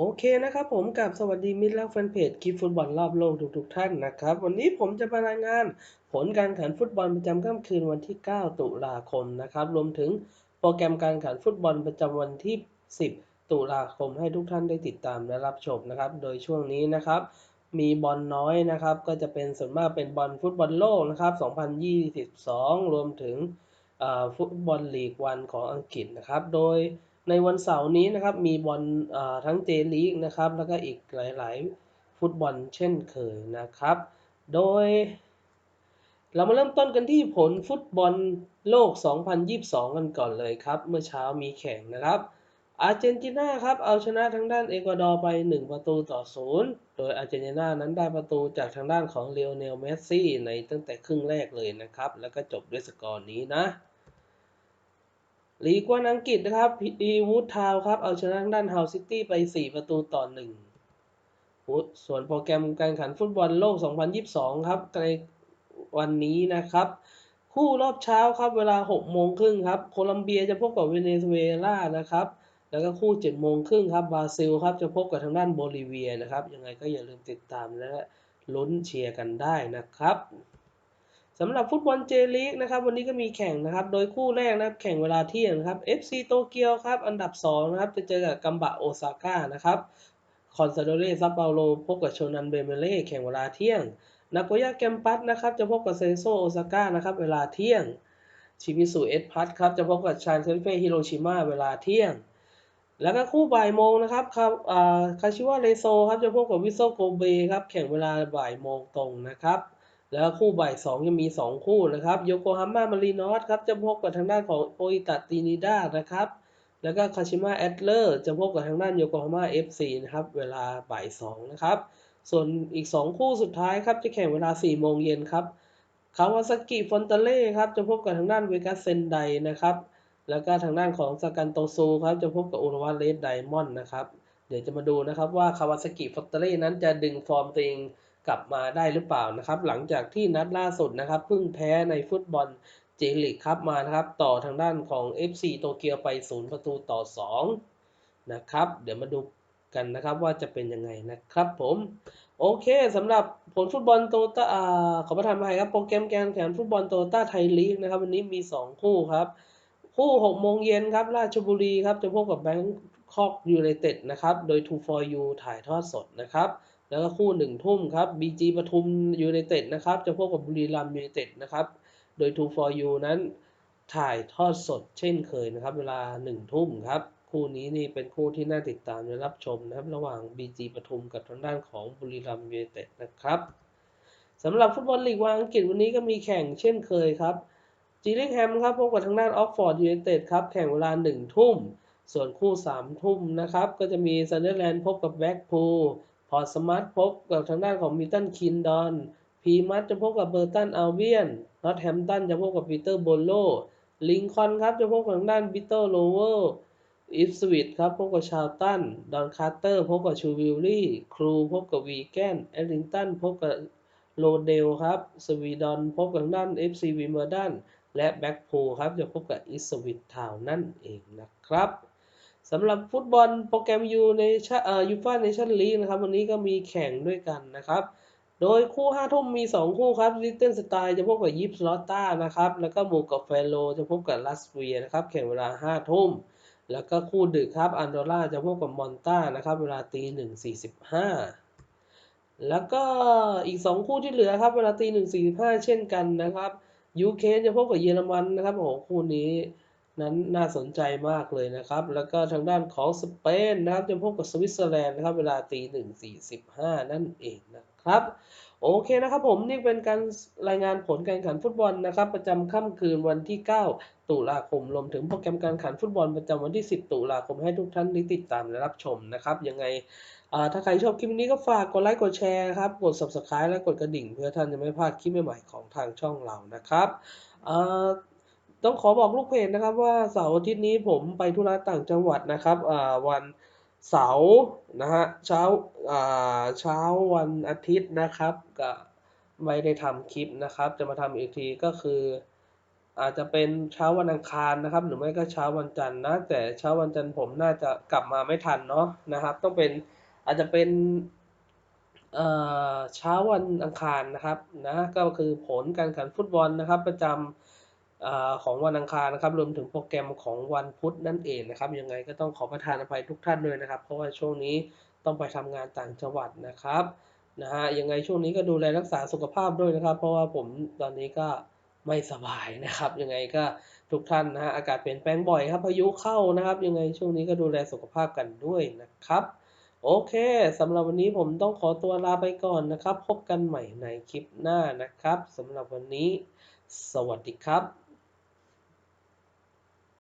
โอเคนะครับผมกับสวัสดีมิตรและแฟนเพจคลิปฟุตบอลรอบโลกทุกๆทท่านนะครับ วันนี้ผมจะมารายงานผลการแข่งฟุตบอลประจำค่ำคืนวันที่ 9 ตุลาคมนะครับ รวมถึงโปรแกรมการแข่งฟุตบอลประจำวันที่ 10 ตุลาคมให้ทุกท่านได้ติดตามและรับชมนะครับ โดยช่วงนี้นะครับ มีบอลน้อยนะครับ ก็จะเป็นส่วนมากเป็นบอลฟุตบอลโลกนะครับ 2022 รวมถึงฟุตบอลลีกวันของอังกฤษนะครับ โดย ในวันเสาร์นี้นะครับมีบอลทั้งเจลีกนะครับแล้วก็อีกหลาย ๆ ฟุตบอลเช่นเคยนะครับ โดย เรามาเริ่มต้นกันที่ผลฟุตบอลโลก 2022 กันก่อนเลยครับ เมื่อเช้ามีแข่งนะครับอาร์เจนตินาครับเอาชนะทางด้านเอกวาดอร์ไป 1 ประตูต่อ0โดยอาร์เจนตินานั้นได้ประตูจากทางด้านของเลโอเนลเมสซี่ในตั้งแต่ครึ่งแรกเลยนะครับ แล้วก็จบด้วยสกอร์นี้นะ ลีกวันอังกฤษนะครับพีวูดทาวครับ เอาชนะด้านเฮาซิตี้ไป 4 ประตูต่อ 1 ส่วนโปรแกรมการขันฟุตบอลโลก 2022 ครับในวันนี้นะครับ คู่รอบเช้าครับเวลา 6 โมงครึ่งครับ โคลัมเบียจะพบกับเวเนซุเอลานะครับ แล้วก็คู่ 7 โมงครึ่งครับบราซิลครับ จะพบกับทางด้านโบลิเวียนะครับ ยังไงก็อย่าลืมติดตามและลุ้นเชียร์กันได้นะครับ สำหรับฟุตบอลเจลีกนะครับวันนี้ก็มีแข่งนะครับ โดยคู่แรกนะครับแข่งเวลาเที่ยงครับ FC โตเกียวครับอันดับ2นะครับจะเจอกับกัมบะโอซาก้านะครับคอนซาโดเรซัปเปาโลพบกับโชนันเบเมเล่แข่งเวลาเที่ยงนาโกย่าแกมปัสนะครับจะพบกับเซนโซโอซาก้านะครับเวลาเที่ยงชิมิสุเอสพัทครับจะพบกับชานเซนเฟ่ฮิโรชิมาเวลาเที่ยง แล้วก็คู่บ่ายโมงนะครับครับคาชิวะเรโซครับจะพบกับวิโซโกเบครับแข่งเวลาบ่ายโมงตรงนะครับ แล้วคู่บ่ายสองยังมี 2 คู่นะครับโยโกฮาม่ามารีนอสครับจะพบกับทางด้านของโออิตาตินิดานะครับแล้วก็คาชิมะแอตเลอร์จะพบกับทางด้านโยโกฮาม่าเอฟซีนะครับเวลาบ่ายสองนะครับส่วนอีก 2 คู่สุดท้ายครับจะแข่งเวลา4โมงเย็นครับคาวาซากิฟอนเตเล่ครับจะพบกับทางด้านเวกัสเซนไดนะครับแล้วก็ทางด้านของสกันโตซูครับจะพบกับอุรวาเลสไดมอนด์นะครับเดี๋ยวจะมาดูนะครับว่าคาวาซากิฟอนเตเล่นั้นจะดึงฟอร์มตัวเอง กลับมาได้หรือเปล่านะครับ หลังจากที่นัดล่าสุดนะครับเพิ่งแพ้ในฟุตบอลเจลิกครับมานะครับ ต่อทางด้านของ FC โตเกียวไป0ประตูต่อ2นะครับเดี๋ยวมาดูกันนะครับว่าจะเป็นยังไงนะครับผม โอเคสำหรับผลฟุตบอลโตต้าขอประทานอภัยครับโปรแกรมการแข่งฟุตบอลโตต้าไทยลีกนะครับ วันนี้มี 2 คู่ครับ คู่6โมงเย็นครับ ราชบุรีครับ จะพบกับแบงคอกยูไนเต็ดนะครับ โดย 2 for you ถ่ายทอดสดนะครับ แล้วก็คู่หนึ่งทุ่มครับ BG ปทุมยูไนเต็ดนะครับ จะพบกับบุรีรัมย์ยูไนเต็ดนะครับ โดย2 for you นั้นถ่ายทอดสดเช่นเคยนะครับ เวลา1ทุ่มครับ คู่นี้นี่เป็นคู่ที่น่าติดตามและรับชมนะครับ ระหว่าง BG ปทุมกับทางด้านของบุรีรัมย์ยูไนเต็ดนะครับสำหรับฟุตบอลลีกวางอังกฤษวันนี้ก็มีแข่งเช่นเคยครับจีลิงแฮมครับพบกับทางด้านออกฟอร์ดยูไนเต็ดครับ แข่งเวลา1ทุ่ม ส่วนคู่3ทุ่มนะครับ ก็จะมีซันเดอร์แลนด์พบกับแบ็กพูล พอร์สมาร์ทพบกับทางด้านของมิตันคินดอน พีมัตจะพบกับเบอร์ตันอัลเบียนนอตแฮมตันจะพบกับปีเตอร์โบโล ลิงคอนครับจะพบกับทางด้านบิเตอร์โลเวอร์อิฟสวิตครับพบกับชาวตัน ดอนคาร์เตอร์พบกับชูวิลลี่ ครูพบกับวีแกนเอลิงตันพบกับโรเดลครับ สวีดอนพบกับทางด้านเอฟซีวิมเบอร์ดัน และแบ็กพูครับจะพบกับอิสวิตทาวนั่นเองนะครับ สำหรับฟุตบอลโปรแกรมยูในยูฟ่าเนชั่นลีกนะครับวันนี้ก็มีแข่งด้วยกันนะครับ โดยคู่5ทุ่มมี 2 คู่ครับลิตเติ้ลสไตล์จะพบกับยิปสลอตตานะครับแล้วก็มูกับเฟโลจะพบกับลัสเวียนะครับแข่งเวลา 5 ทุ่ม แล้วก็คู่ดึกครับอันโดร่าจะพบกับมอนต้านะครับเวลาตีหนึ่งสี่สิบห้าแล้วก็อีก 2 คู่ที่เหลือครับเวลาตีหนึ่งสี่สิบห้าเช่นกันนะครับยูเคจะพบกับเยอรมันนะครับโอ้โหคู่นี้ นั้นน่าสนใจมากเลยนะครับ แล้วก็ทางด้านของสเปนนะครับจะพบกับสวิตเซอร์แลนด์นะครับ เวลาตีหนึ่งสี่สิบห้านั่นเองนะครับ โอเคนะครับผมนี่เป็นการรายงานผลการแข่งขันฟุตบอลนะครับ ประจำค่ำคืนวันที่ 9 ตุลาคมรวมถึงโปรแกรมการแข่งขันฟุตบอลประจำวันที่ 10 ตุลาคมให้ทุกท่านได้ติดตามและรับชมนะครับยังไงถ้าใครชอบคลิปนี้ก็ฝากกดไลค์กดแชร์ครับ กด subscribe และกดกระดิ่ง เพื่อท่านจะไม่พลาดคลิปใหม่ๆของทางช่องเรานะครับ ต้องขอบอกลูกเพจนะครับว่าเสาร์อาทิตย์นี้ผมไปธุระต่างจังหวัดนะครับวันเสาร์นะฮะเช้าเช้าวันอาทิตย์นะครับก็ไม่ได้ทำคลิปนะครับ จะมาทำอีกทีก็คือ อาจจะเป็นเช้าวันอังคารนะครับ หรือไม่ก็เช้าวันจันทร์นะ แต่เช้าวันจันทร์ผมน่าจะกลับมาไม่ทันเนาะนะครับ ต้องเป็นอาจจะเป็นเช้าวันอังคารนะครับนะก็คือผลการแข่งฟุตบอลนะครับ ประจำ ของวันอังคารนะครับรวมถึงโปรแกรมของวันพุธนั่นเองนะครับยังไงก็ต้องขอประทานอภัยทุกท่านด้วยนะครับ เพราะว่าช่วงนี้ต้องไปทำงานต่างจังหวัดนะครับนะฮะยังไงช่วงนี้ก็ดูแลรักษาสุขภาพด้วยนะครับ เพราะว่าผมตอนนี้ก็ไม่สบายนะครับ ยังไงก็ทุกท่านนะฮะอากาศเปลี่ยนแปลงบ่อยครับพายุเข้านะครับ ยังไงช่วงนี้ก็ดูแลสุขภาพกันด้วยนะครับ โอเคสำหรับวันนี้ผมต้องขอตัวลาไปก่อนนะครับ พบกันใหม่ในคลิปหน้านะครับสำหรับวันนี้ สวัสดีครับ